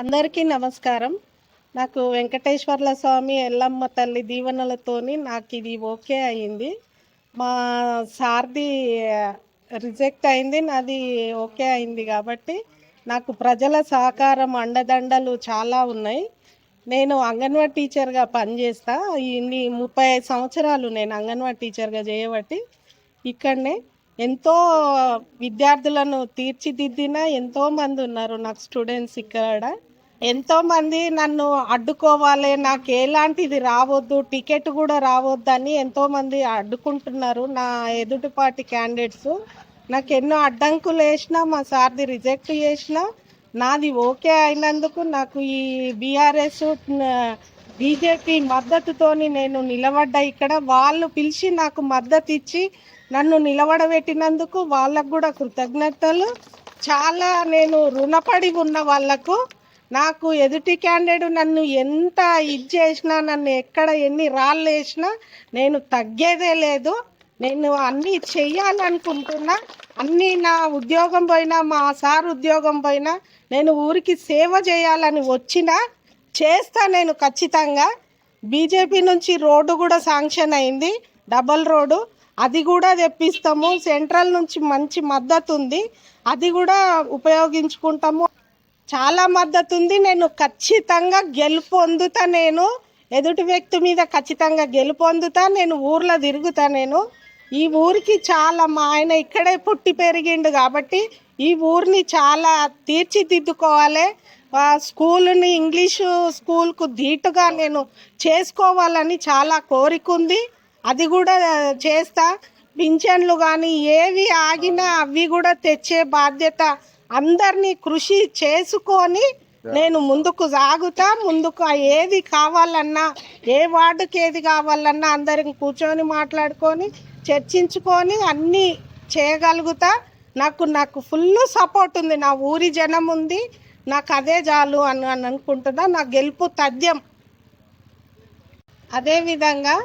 అందరికీ నమస్కారం. నాకు వెంకటేశ్వర్ల స్వామి ఎల్లమ్మ తల్లి దీవెనలతోని నాకు ఇది ఓకే అయింది మా సార్ది రిజెక్ట్ అయింది నాది ఓకే అయింది కాబట్టి నాకు ప్రజల సహకారం అండదండలు చాలా ఉన్నాయి. నేను అంగన్వాడీ టీచర్గా పనిచేస్తా. ఇన్ని ముప్పై ఐదు సంవత్సరాలు నేను అంగన్వాడీ టీచర్గా చేయబట్టి ఇక్కడనే ఎంతో విద్యార్థులను తీర్చిదిద్దిన ఎంతో మంది ఉన్నారు నాకు స్టూడెంట్స్ ఇక్కడ. ఎంతోమంది నన్ను అడ్డుకోవాలి నాకు ఎలాంటిది రావద్దు టికెట్ కూడా రావద్దని ఎంతోమంది అడ్డుకుంటున్నారు నా ఎదుటిపాటి క్యాండిడేట్స్. నాకు ఎన్నో అడ్డంకులు వేసినా మా సార్ది రిజెక్ట్ చేసిన నాది ఓకే అయినందుకు నాకు ఈ బీఆర్ఎస్ బీజేపీ మద్దతుతోని నేను నిలబడ్డా ఇక్కడ. వాళ్ళు పిలిచి నాకు మద్దతు ఇచ్చి నన్ను నిలబడబెట్టినందుకు వాళ్ళకు కూడా కృతజ్ఞతలు. చాలా నేను రుణపడి ఉన్న వాళ్ళకు నాకు ఎదుటి క్యాండిడేట్ నన్ను ఎంత ఇది చేసినా నన్ను ఎక్కడ ఎన్ని రాళ్ళు వేసినా నేను తగ్గేదే లేదు. నేను అన్నీ చెయ్యాలనుకుంటున్నా. అన్నీ నా ఉద్యోగం పోయినా మా సార్ ఉద్యోగం పోయినా నేను ఊరికి సేవ చేయాలని వచ్చినా చేస్తా నేను ఖచ్చితంగా. బీజేపీ నుంచి రోడ్డు కూడా శాంక్షన్ అయింది. Double road. అది కూడా తెప్పిస్తాము. సెంట్రల్ నుంచి మంచి మద్దతు ఉంది. అది కూడా ఉపయోగించుకుంటాము. చాలా మద్దతు ఉంది నేను ఖచ్చితంగా గెలుపొందుతా నేను. ఎదుటి వ్యక్తి మీద ఖచ్చితంగా గెలుపొందుతా. నేను ఊర్లో తిరుగుతా నేను. ఈ ఊరికి చాలా మా ఆయన ఇక్కడే పుట్టి పెరిగిండు కాబట్టి ఈ ఊరిని చాలా తీర్చిదిద్దుకోవాలి. స్కూల్ని ఇంగ్లీషు స్కూల్కు ధీటుగా నేను చేసుకోవాలని చాలా కోరిక ఉంది అది కూడా చేస్తా. పింఛన్లు కానీ ఏవి ఆగినా అవి కూడా తెచ్చే బాధ్యత అందరినీ కృషి చేసుకొని నేను ముందుకు సాగుతా ముందుకు ఏది కావాలన్నా ఏ వార్డుకి ఏది కావాలన్నా అందరం కూర్చొని మాట్లాడుకొని చర్చించుకొని అన్నీ చేయగలుగుతా. నాకు నాకు ఫుల్ సపోర్ట్ ఉంది. నా ఊరి జనం ఉంది. నాకు అదే చాలు అని అని అనుకుంటున్నా. నా గెలుపు తథ్యం. అదేవిధంగా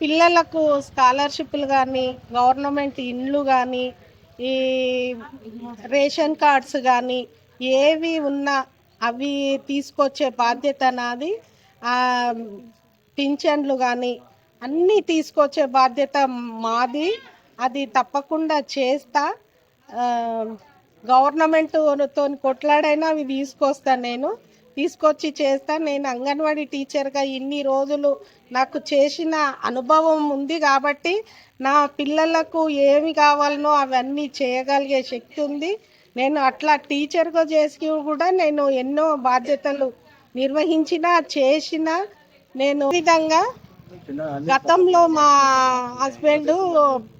పిల్లలకు స్కాలర్షిప్లు కానీ గవర్నమెంట్ ఇండ్లు కానీ ఈ రేషన్ కార్డ్స్ కానీ ఏవి ఉన్నా అవి తీసుకొచ్చే బాధ్యత నాది. పింఛన్లు కానీ అన్నీ తీసుకొచ్చే బాధ్యత మాది. అది తప్పకుండా చేస్తా. గవర్నమెంట్తో కొట్లాడైనా అవి తీసుకొస్తాను నేను. తీసుకొచ్చి చేస్తాను నేను అంగన్వాడీ టీచర్గా ఇన్ని రోజులు నాకు చేసిన అనుభవం ఉంది కాబట్టి నా పిల్లలకు ఏమి కావాలనో అవన్నీ చేయగలిగే శక్తి ఉంది. నేను అట్లా టీచర్గా చేసి కూడా నేను ఎన్నో బాధ్యతలు నిర్వహించిన చేసిన నేను విధంగా గతంలో మా హస్బెండ్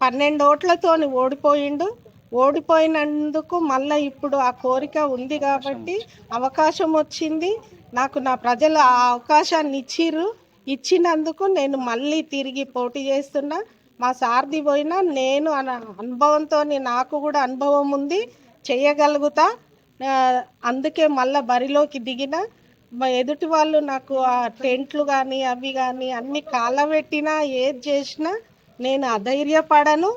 పన్నెండు ఓట్లతోని ఓడిపోయిండు. ఓడిపోయినందుకు మళ్ళీ ఇప్పుడు ఆ కోరిక ఉంది కాబట్టి అవకాశం వచ్చింది. నాకు నా ప్రజలు ఆ అవకాశాన్ని ఇచ్చిర్రు. ఇచ్చినందుకు నేను మళ్ళీ తిరిగి పోటీ చేస్తున్నా. మా సార్ది పోయినా నేను అన- అనుభవంతో నాకు కూడా అనుభవం ఉంది. చేయగలుగుతా. అందుకే మళ్ళీ బరిలోకి దిగిన. ఎదుటి వాళ్ళు నాకు ఆ టెంట్లు కానీ అవి కానీ అన్ని కాలబెట్టినా ఏది చేసినా నేను అధైర్యపడను.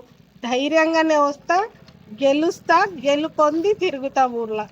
ధైర్యంగానే వస్తా. గెలుస్తా గెలుపొంది తిరుగుతా ఊర్లో.